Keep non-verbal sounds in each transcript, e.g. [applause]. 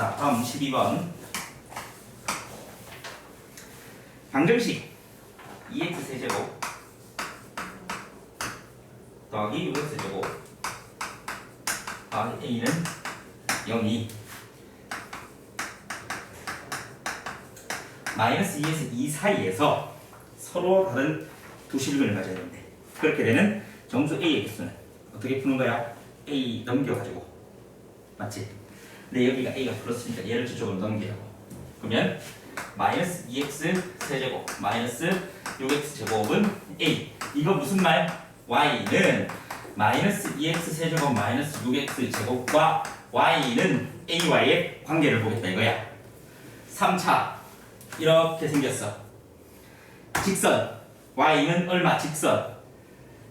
자, 다음 12번. 방정식 2x 세제곱 더하기 6x 제곱 더하기 a는 0이 마이너스 2에서 2 사이에서 서로 다른 두 실근을 가져야 되는데 그렇게 되는 정수 a의 개수는 어떻게 푸는 거야? a 넘겨가지고 맞지? 근데 여기가 a가 플러스니까 얘를 저쪽으로 넘기라고 그러면 마이너스 2x 세제곱 마이너스 6x 제곱은 a. 이거 무슨 말? y는 마이너스 2x 세제곱 마이너스 6x 제곱과 y는 a와의 관계를 보겠다 이거야. 3차. 이렇게 생겼어. 직선. Y는 얼마? 직선.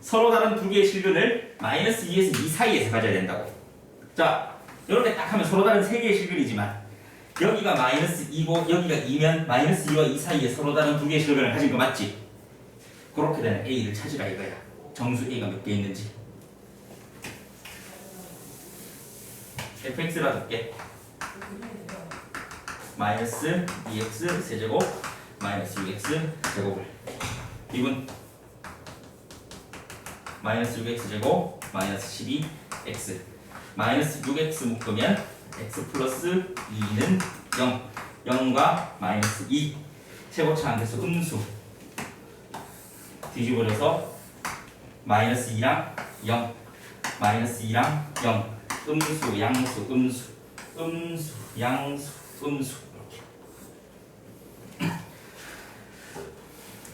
서로 다른 두 개의 실근을 마이너스 2에서 2 사이에서 가져야 된다고. 자 이렇게 딱 하면 서로 다른 세 개의 실근이지만 여기가 마이너스 2고 여기가 2면 마이너스 2와 2 사이에 서로 다른 두 개의 실근을 가진 거 맞지? 그렇게 되는 A를 찾으라 이거야. 정수 A가 몇 개 있는지. Fx라 줄게 마이너스 2x 세제곱 마이너스 6x 제곱을. 이분. 마이너스 6x 제곱 마이너스 12x 마이너스 6x 묶으면 x 플러스 2는 0 0과 마이너스 2 최고차 안 돼서 음수. 뒤집어져서 마이너스 2랑 0 마이너스 2랑 0 음수 양수 음수. 음수 양수 음수. 이렇게.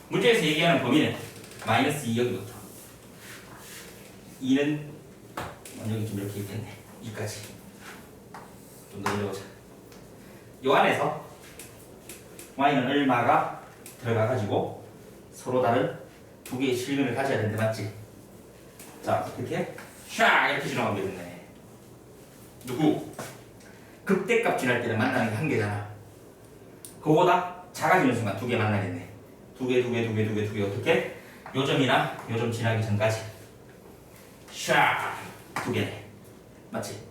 문제에서 얘기하는 범위는 마이너스 2 여기부터. 2는 여기 좀 이렇게 있겠네. 2까지. 좀더 올려보자. 요 안에서 y는 얼마가 들어가가지고 서로 다른 두 개의 실근을 가져야 되는데 맞지? 자 이렇게 샥 이렇게 지나가면 되겠네. 누구? 극대값 지날 때는 만나는 게 한 개잖아. 그거보다 작아지는 순간 두 개 만나겠네. 두 개 두 개 두 개 두 개 두 개. 어떻게? 요점이나 요점 지나기 전까지. 샥 두 개네 맞지?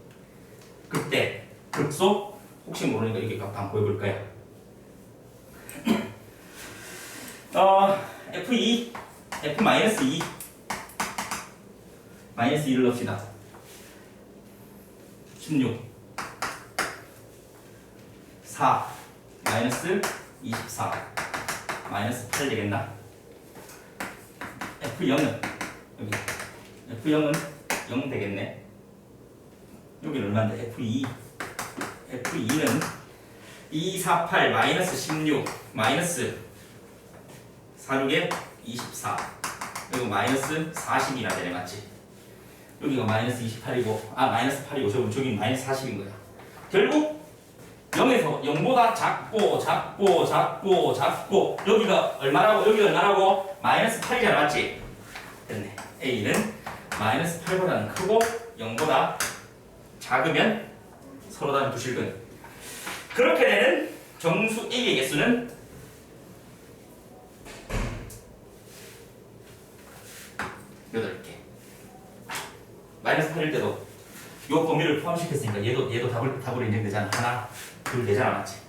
그때 극소? 혹시 모르니까 이렇게 값 한번 보여볼 거야. [clears throat] 어 F2 F 마이너스 2 마이너스 2를 넣읍시다. 16 4 마이너스 24 마이너스 8 되겠나? F0은? 여기. F0은 0 되겠네? 여기는 얼마인데? F2 F2는 2, 4, 8 마이너스 16 마이너스 46에 24 그리고 마이너스 40이나 되네 맞지? 여기가 마이너스 28이고 아 마이너스 8이고 저기 저기 마이너스 40인 거야. 결국 0에서 0보다 작고 작고 작고 작고 여기가 얼마라고? 여기가 얼마라고? 마이너스 8이잖아 맞지? 됐네. A는 마이너스 8보다는 크고 0보다 작으면 서로 다른 부실근. 그렇게 되는 정수 A의 개수는 여덟 개. 마이너스 8일 때도 요 범위를 포함시켰으니까 얘도 얘도 답을 답으로 인정되잖아 하나 둘 되잖아 맞지